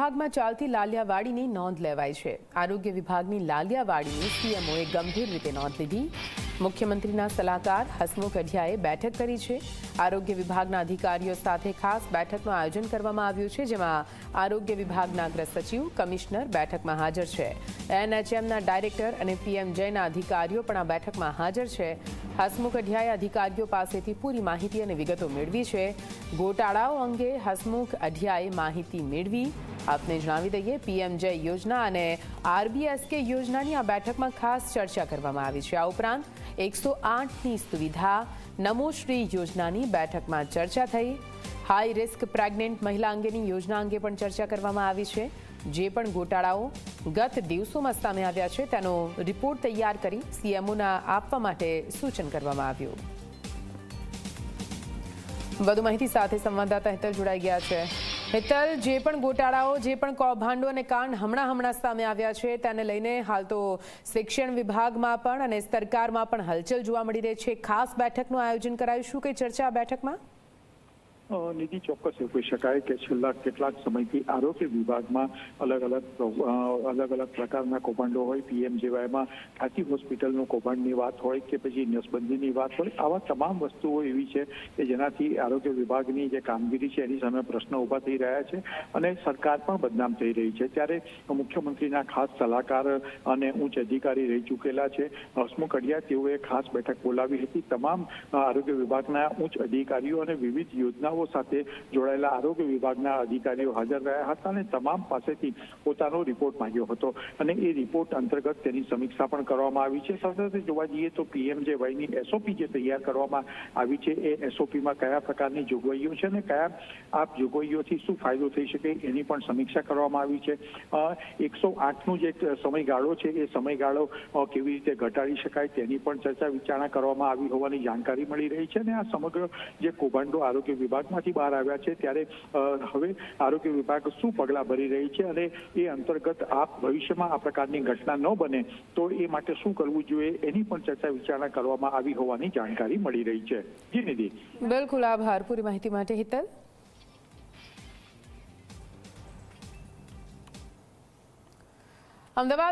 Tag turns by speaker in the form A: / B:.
A: વિભાગમાં ચાલતી લાલિયાવાડીની નોંધ લેવાય છે. આરોગ્ય વિભાગની લાલિયાવાડીની સીએમઓએ ગંભીર રીતે નોંધ લીધી. મુખ્યમંત્રીના સલાહકાર હસમુખ અઢિયાએ બેઠક કરી છે. આરોગ્ય વિભાગના અધિકારીઓ સાથે ખાસ બેઠકનું આયોજન કરવામાં આવ્યું છે, જેમાં આરોગ્ય વિભાગના અગ્ર સચિવ કમિશનર બેઠકમાં હાજર છે. એનએચએમના ડાયરેક્ટર અને પીએમ જયના અધિકારીઓ પણ આ બેઠકમાં હાજર છે. હસમુખ અઢિયાએ અધિકારીઓ પાસેથી પૂરી માહિતી અને વિગતો મેળવી છે. ગોટાળાઓ અંગે હસમુખ અઢિયાએ માહિતી મેળવી. આપને જણાવી દઈએ, પીએમ જય યોજના અને આરબીએસકે યોજનાની આ બેઠકમાં ખાસ ચર્ચા કરવામાં આવી છે. આ ઉપરાંત એકસો આઠની સુવિધા નમોશ્રી યોજનાની બેઠકમાં ચર્ચા થઈ. હાઈ રિસ્ક પ્રેગ્નેન્ટ મહિલા અંગેની યોજના અંગે પણ ચર્ચા કરવામાં આવી છે. જે પણ ગોટાળાઓ ગત દિવસોમાં સામે આવ્યા છે, તેનો રિપોર્ટ તૈયાર કરી સીએમઓના આપવા માટે સૂચન કરવામાં આવ્યું. વધુ માહિતી સાથે સંવાદદાતા હેતલ જોડાઈ ગયા છે. હેતલ, જે પણ ગોટાળાઓ, જે પણ કૌભાંડો અને કાંડ હમણાં હમણાં સામે આવ્યા છે, તેને લઈને હાલ તો શિક્ષણ વિભાગમાં પણ અને સરકારમાં પણ હલચલ જોવા મળી રહી છે. ખાસ બેઠકનું આયોજન કરાયું. શું કઈ ચર્ચા આ બેઠકમાં?
B: નિધિ ચોક્કસ એવું કહી શકાય કે છેલ્લા કેટલાક સમયથી આરોગ્ય વિભાગમાં અલગ અલગ અલગ અલગ પ્રકારના કૌભાંડો હોય, પીએમ જેવાયમાં ખાતી હોસ્પિટલનું કૌભાંડની વાત હોય કે પછી નસબંધીની વાત હોય, આવા તમામ વસ્તુઓ એવી છે કે જેનાથી આરોગ્ય વિભાગની જે કામગીરી છે એની સામે પ્રશ્નો ઊભા થઈ રહ્યા છે અને સરકાર પણ બદનામ થઈ રહી છે. ત્યારે મુખ્યમંત્રીના ખાસ સલાહકાર અને ઉચ્ચ અધિકારી રહી ચૂકેલા છે. હસમુખ અઢિયા તેઓએ ખાસ બેઠક બોલાવી હતી. તમામ આરોગ્ય વિભાગના ઉચ્ચ અધિકારીઓ અને વિવિધ યોજનાઓ સાથે જોડાયેલા આરોગ્ય વિભાગના અધિકારીઓ હાજર રહ્યા હતા અને તમામ પાસેથી પોતાનો રિપોર્ટ માંગ્યો હતો. અને એ રિપોર્ટ અંતર્ગત તેની સમીક્ષા પણ કરવામાં આવી છે. સાથે જોવા જઈએ તો પીએમજેવાયની એસઓપી જે તૈયાર કરવામાં આવી છે, એ એસઓપીમાં કયા પ્રકારની જોગવાઈઓ છે અને કયા આ જોગવાઈઓથી શું ફાયદો થઈ શકે એની પણ સમીક્ષા કરવામાં આવી છે. એકસો આઠનું જે સમયગાળો છે, એ સમયગાળો કેવી રીતે ઘટાડી શકાય તેની પણ ચર્ચા વિચારણા કરવામાં આવી હોવાની જાણકારી મળી રહી છે અને આ સમગ્ર જે કૌભાંડો આરોગ્ય વિભાગમાંથી બહાર આવ્યા છે ત્યારે હવે આરોગ્ય વિભાગ શું પગલાં ભરી રહી છે અને એ અંતર્ગત આ ભવિષ્યમાં આ પ્રકારની ઘટના ન બને, તો એ માટે શું કરવું જોઈએ એની પણ ચર્ચા વિચારણા કરવામાં આવી હોવાની જાણકારી મળી રહી છે. જી નિધિ.
A: બિલકુલ આભાર. પૂરી માહિતી માટે હિતલ. અમદાવાદ